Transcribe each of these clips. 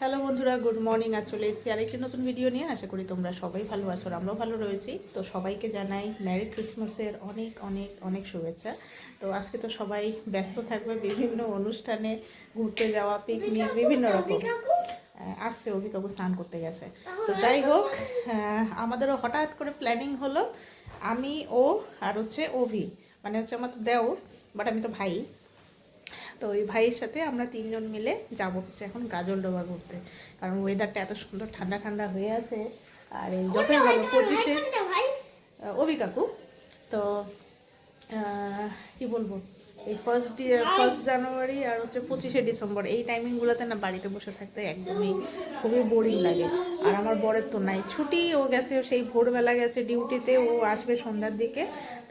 Hello বন্ধুরা good morning আজ চলে এসেছি আরেকটি নতুন ভিডিও নিয়ে। আশা করি তোমরা সবাই ভালো আছো আমরাও ভালো রয়েছি। তো সবাইকে জানাই ম্যারি ক্রিসমাসের অনেক অনেক অনেক শুভেচ্ছা। তো আজকে তো সবাই ব্যস্ত থাকবে বিভিন্ন অনুষ্ঠানে, ঘুরতে যাওয়া পিকনিক বিভিন্ন রকম। আসছে অভিকাবু স্নান করতে গেছে। তো যাই হোক আমাদেরও হঠাৎ করে প্ল্যানিং হলো। আমি, ও আর হচ্ছে অভি। মানে হচ্ছে আমার তো দেও বাট আমি তো ভাই। তো ওই ভাইয়ের সাথে আমরা তিনজন মিলে যাব হচ্ছে এখন গাজলডোবা ঘুরতে। কারণ ওয়েদারটা এত সুন্দর ঠান্ডা ঠান্ডা হয়ে আছে। আর এই যত ভালো পঁচিশে অভি কাকু তো কি বলব? এই ফার্স্ট ফার্স্ট জানুয়ারি আর হচ্ছে পঁচিশে ডিসেম্বর এই টাইমিংগুলোতে না বাড়িতে বসে থাকতে একদমই খুবই বোরিং লাগে। আর আমার বরের তো নাই। ছুটি, ও গেছে, সেই ভোরবেলা গেছে ডিউটিতে ও আসবে সন্ধ্যার দিকে।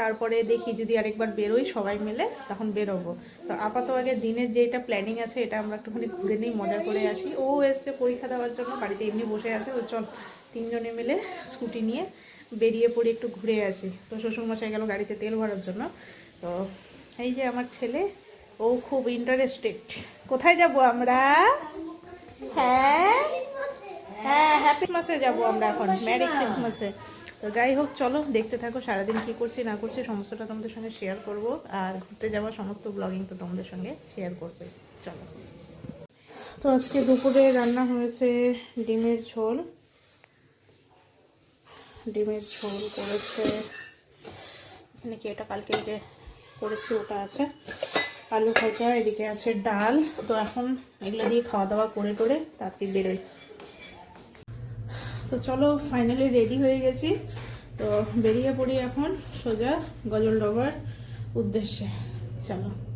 তারপরে দেখি যদি আরেকবার বেরোই সবাই মিলে, তখন বেরোবো। তো আপাতত আগে দিনের যেটা প্ল্যানিং আছে, এটা আমরা একটুখানি ঘুরে নিই, মজা করে আসি। ও এসছে পরীক্ষা দেওয়ার জন্য, বাড়িতে এমনি বসে আছে। ও চল, তিনজনে মিলে স্কুটি নিয়ে বেরিয়ে পড়ে একটু ঘুরে আসি। তো শ্বশুরমশাই গেল গাড়িতে তেল ভরার জন্য। তো এই যে আমার ছেলে, ও খুব ইন্টারেস্টেড কোথায় যাব আমরা? হ্যাঁ? হ্যাঁ হ্যাপি ক্রিসমাসে যাব আমরা এখন। ম্যারি ক্রিসমাসে তো যাই হোক, চলো, দেখতে থাকো সারাদিন কি করছি, না করছি, সমস্তটা তোমাদের সঙ্গে শেয়ার করব। আর ঘুরতে যাওয়া সমস্ত ব্লগিং তো তোমাদের সঙ্গে শেয়ার করবে। চলো। তো আজকে দুপুরে রান্না হয়েছে ডিমের ঝোল। ডিমের ঝোল করেছে। এখানে কি এটা কালকে যে করেছি, ওটা আছে। আলু ভাজা, এদিকে আছে ডাল। তো এখন এগুলো দিয়ে খাওয়া দাওয়া করে করে তাড়াতাড়ি বেরোই। তো চলো ফাইনালি রেডি হয়ে গেছি। তো বেরিয়ে পড়ি এখন সোজা গজল ডবার উদ্দেশ্যে। চলো চল।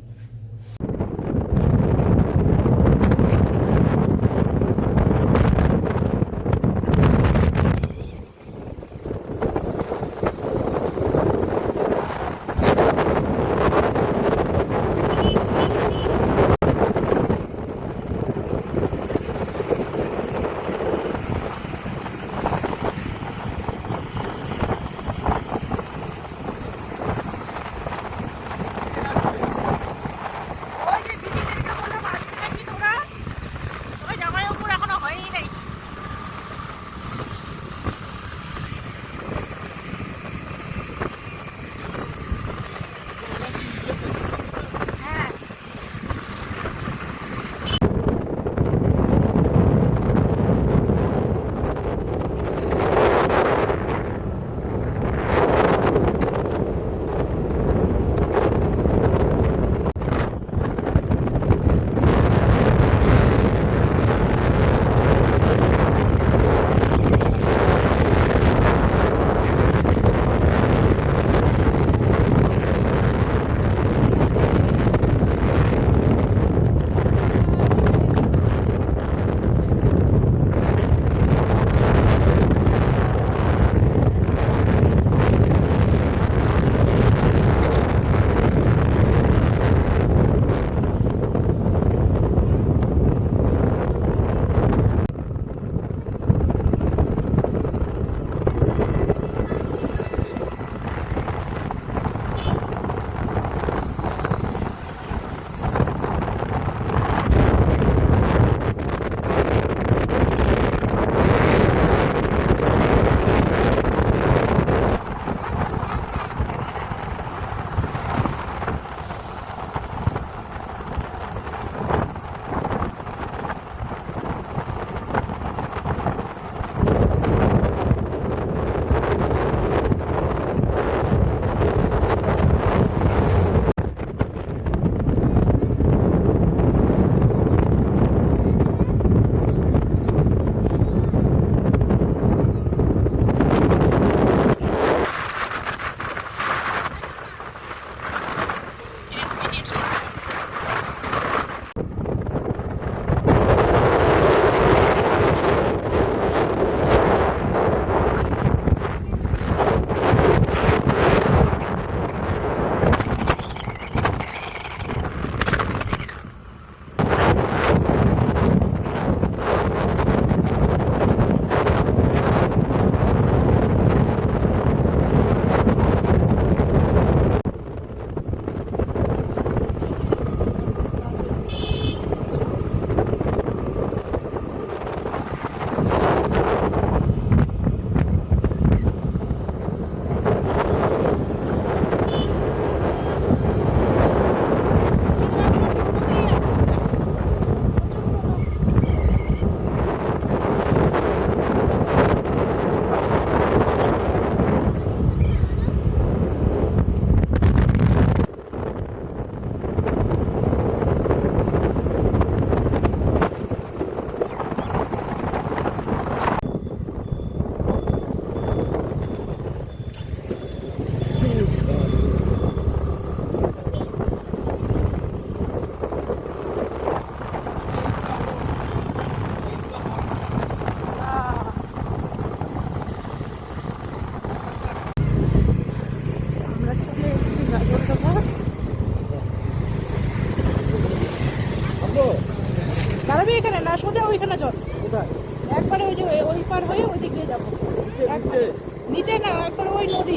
ওই নদী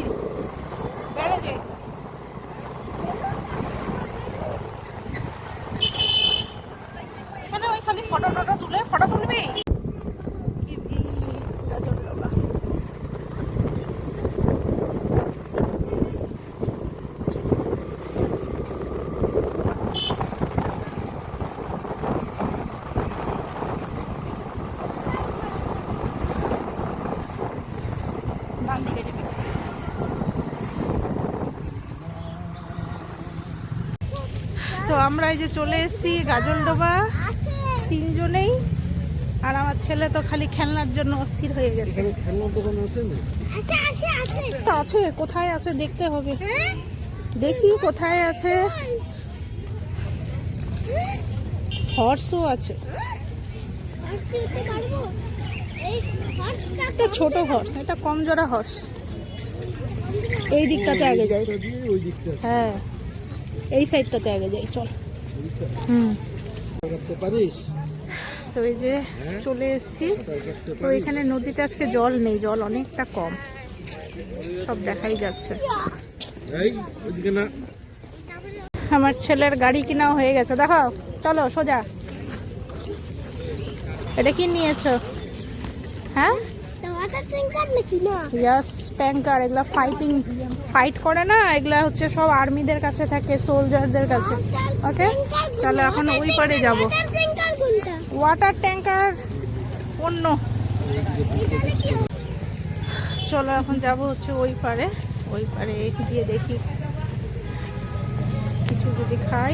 ব্যারেজে এখানে ওই খালি ফটো টটো তুলে ফটো তুলবি কি ভিড়, গাজর বাবা। ডান দিকে যেতে হবে। তো আমরা এই যে চলে এসেছি গাজলডোবা। তিনজনেই। আর আমার ছেলে তো খালি খেলনার জন্য অস্থির হয়ে গেছে। আছে কোথায় আছে দেখতে হবে। দেখি কোথায় আছে। হর্সও আছে। এটা ছোট হর্স এটা কম জোড়া হর্স এই দিকটাতে আগে দিকটা। হ্যাঁ। এই সাইডটাতে আগে যাই চল। হুম। তো এই যে চলে এসেছি। তো এখানে নদীতে আজকে জল নেই জল অনেকটা কম। সব দেখাই যাচ্ছে। এই ওইদিকে না। আমার ছেলের গাড়ি কিনাও হয়ে গেছে দেখো। চলো সোজা। এটা কি নিয়েছো? হ্যাঁ ওয়াটার ট্যাঙ্কার নাকি না ইয়াস ফাইটিং ফাইট করে না হচ্ছে সব আর্মিদের কাছে থাকে সোলজারদের কাছে। ওকে তাহলে এখন ওই পারে ওয়াটার ট্যাঙ্কার অন্য। চলো এখন যাব হচ্ছে ওই পারে ওই পারে দেখি। কিছু যদি খাই,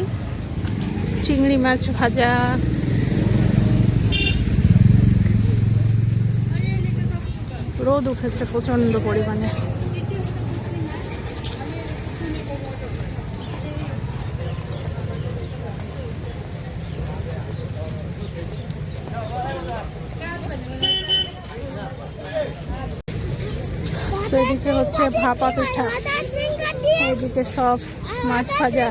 চিংড়ি মাছ ভাজা। রোদ উঠেছে প্রচণ্ড পরিমাণে। এদিকে হচ্ছে ভাপা পিঠা। এদিকে সব মাছ ভাজা।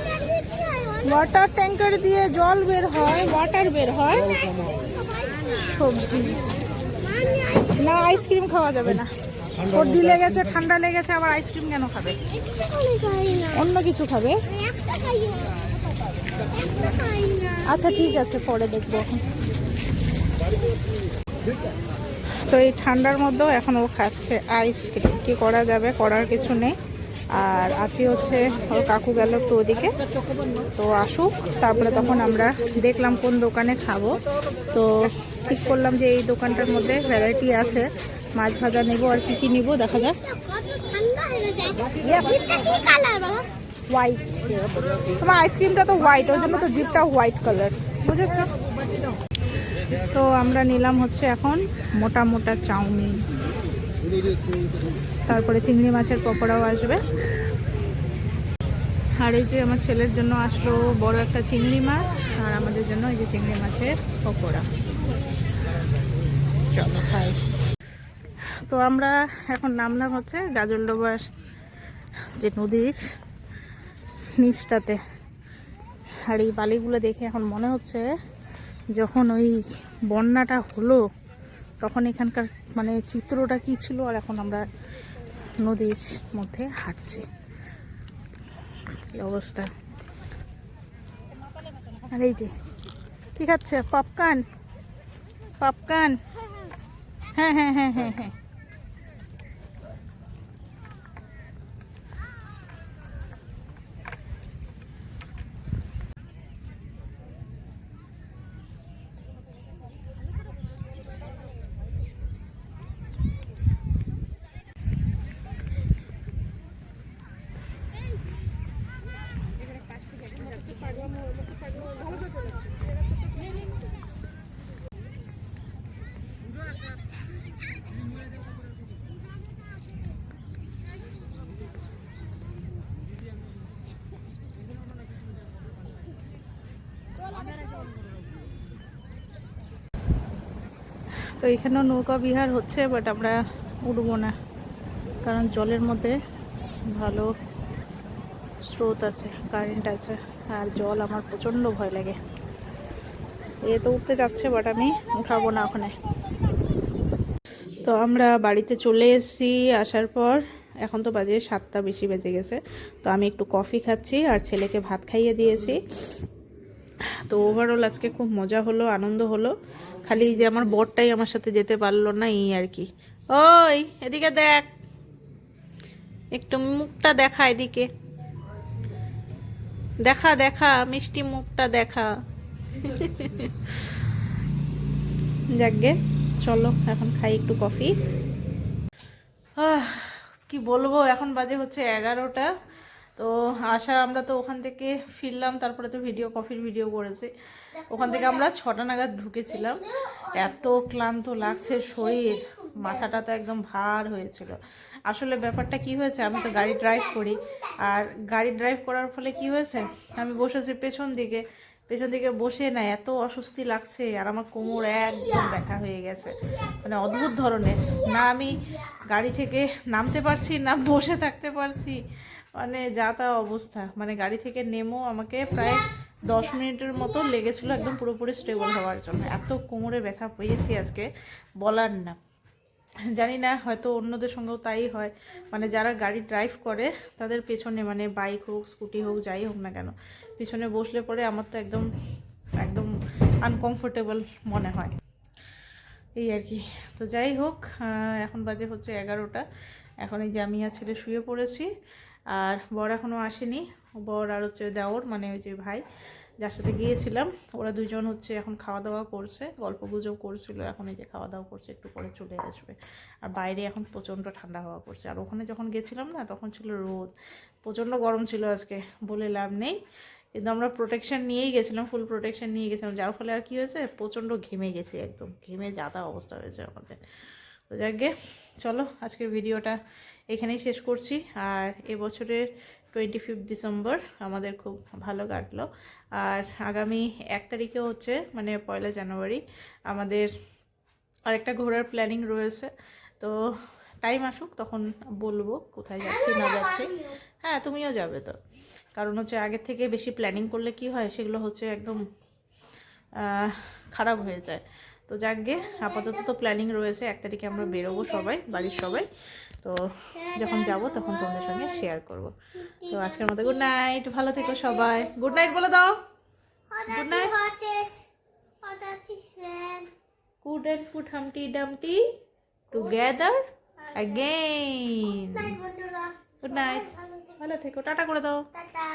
ওয়াটার ট্যাঙ্কার দিয়ে জল বের হয় ওয়াটার বের হয়। সবজি। না, আইসক্রিম খাওয়া যাবে না। সর্দি লেগেছে ঠান্ডা লেগেছে, আবার আইসক্রিম কেন খাবে? অন্য কিছু খাবে? আচ্ছা ঠিক আছে, পরে দেখব। এখন তো এই ঠান্ডার মধ্যেও এখন ও খাচ্ছে আইসক্রিম। কি করা যাবে, করার কিছু নেই। আর আজকে হচ্ছে ওর কাকু গেল তো ওদিকে। তো আসুক, তারপরে তখন আমরা দেখলাম কোন দোকানে খাব। তো ঠিক করলাম যে এই দোকানটার মধ্যে ভ্যারাইটি আছে। মাছ ভাজা নেব আর কি কি নিবো, দেখা যাক। হয়ে হোয়াইট তোমার আইসক্রিমটা তো হোয়াইট ওই জন্য তো জিপটা হোয়াইট কালার বুঝেছ? তো আমরা নিলাম হচ্ছে এখন মোটা মোটা চাউমিন। তারপরে চিংড়ি মাছের পকোড়াও আসবে। আর এই যে আমার ছেলের জন্য আসলো বড় একটা চিংড়ি মাছ, আর আমাদের জন্য এই যে চিংড়ি মাছের পকোড়া। চলো খাই। তো আমরা এখন নামলাম হচ্ছে গাজলডোবার যে নদীর নিচটাতে। আর এই বালিগুলো দেখে এখন মনে হচ্ছে যখন ওই বন্যাটা হলো, তখন এখানকার মানে চিত্রটা কি ছিল আর এখন আমরা নদীর মধ্যে হাঁটছি। অবস্থা? আর এই যে, কি খাচ্ছে? পপকর্ন? পপকর্ন? হ্যাঁ হ্যাঁ হ্যাঁ হ্যাঁ হ্যাঁ তো এখানেও নৌকা বিহার হচ্ছে বাট আমরা উঠবো না। কারণ জলের মধ্যে ভালো স্রোত আছে কারেন্ট আছে, আর জল আমার প্রচণ্ড ভয় লাগে। এ তো উঠতে যাচ্ছে বাট আমি উঠাবো না ওখানে। তো আমরা বাড়িতে চলে এসেছি, আসার পর এখন তো বাজে সাতটা বেশি বেজে গেছে। তো আমি একটু কফি খাচ্ছি আর ছেলেকে ভাত খাইয়ে দিয়েছি। তো ওভারঅল আজকে খুব মজা হলো, আনন্দ হলো। খালি যে আমার বরটাই আমার সাথে যেতে পারল না, এই আর কি। ওই, এদিকে দেখ। একটু মুখটা দেখা এদিকে। দেখা দেখা, মিষ্টি মুখটা দেখা। যাকগে চলো, এখন খাই একটু কফি। কি বলব, এখন বাজে হচ্ছে এগারোটা। তো আসা আমরা তো ওখান থেকে ফিরলাম, তারপরে তো ভিডিও কফির ভিডিও করেছি। ওখান থেকে আমরা ছটা নাগাদ ঢুকেছিলাম। এত ক্লান্ত লাগছে শরীর, মাথাটা তো একদম ভার হয়েছিল। আসলে ব্যাপারটা কি হয়েছে, আমি তো গাড়ি ড্রাইভ করি। আর গাড়ি ড্রাইভ করার ফলে কি হয়েছে, আমি বসেছি পেছন দিকে। পেছন দিকে বসে না, এত অস্বস্তি লাগছে আর আমার কোমর একদম ব্যথা হয়ে গেছে। মানে অদ্ভুত ধরনের। না আমি গাড়ি থেকে নামতে পারছি, না বসে থাকতে পারছি। মানে যা তা অবস্থা। মানে গাড়ি থেকে নেমো আমাকে প্রায় দশ মিনিটের মতো লেগেছিলো একদম পুরোপুরি স্টেবল হওয়ার জন্য। এত কোমরে ব্যথা পেয়েছি আজকে, বলার না। জানি না, হয়তো অন্যদের সঙ্গেও তাই হয়। মানে যারা গাড়ি ড্রাইভ করে, তাদের পেছনে মানে বাইক হোক স্কুটি হোক, যাই হোক না কেন, পিছনে বসলে পরে আমার তো একদম একদম আনকমফোর্টেবল মনে হয়। এই আর কি। তো যাই হোক এখন বাজে হচ্ছে এগারোটা। এখন এই যে আমি আর ছেলে শুয়ে পড়েছি আর বর এখনও আসেনি। বর আর হচ্ছে দেওর মানে ওই যে ভাই, যার সাথে গিয়েছিলাম, ওরা দুজন হচ্ছে এখন খাওয়া দাওয়া করছে গল্প গুজব করছিল, এখন এই যে খাওয়া দাওয়া করছে, একটু পরে চলে আসবে। আর বাইরে এখন প্রচণ্ড ঠান্ডা হওয়া করছে। আর ওখানে যখন গেছিলাম না, তখন ছিল রোদ, প্রচণ্ড গরম ছিল আজকে, বলে লাভ নেই। কিন্তু আমরা প্রোটেকশন নিয়েই গেছিলাম ফুল প্রোটেকশন নিয়ে গেছিলাম। যার ফলে আর কী হয়েছে, প্রচণ্ড ঘেমে গেছে একদম, ঘেমে যাতা অবস্থা হয়েছে আমাদের। তো যাকে চলো আজকের ভিডিওটা এখানেই শেষ করছি। আর এবছরের টোয়েন্টি ফিফথ ডিসেম্বর আমাদের খুব ভালো কাটলো। আর আগামী এক তারিখে হচ্ছে মানে পয়লা জানুয়ারি, আমাদের আরেকটা ঘোরার প্ল্যানিং রয়েছে। তো টাইম আসুক, তখন বলব কোথায় যাচ্ছি, না যাচ্ছি। হ্যাঁ তুমিও যাবে তো। কারণ হচ্ছে আগের থেকে বেশি প্ল্যানিং করলে কি হয়, সেগুলো হচ্ছে একদম খারাপ হয়ে যায়। তো যাকগে আপাতত তো প্ল্যানিং রয়েছে এক তারিখে আমরা বেরোবো সবাই বাড়ির সবাই। তো যখন যাব তখন তোমাদের সঙ্গে শেয়ার করব। তো আজকের মতো গুড নাইট ভালো থেকো সবাই। গুড নাইট বলে দাও। Horses. Horses, good and food Humpty Dumpty together again good night ভালো থেকো। টাটা করে দাও। টাটা।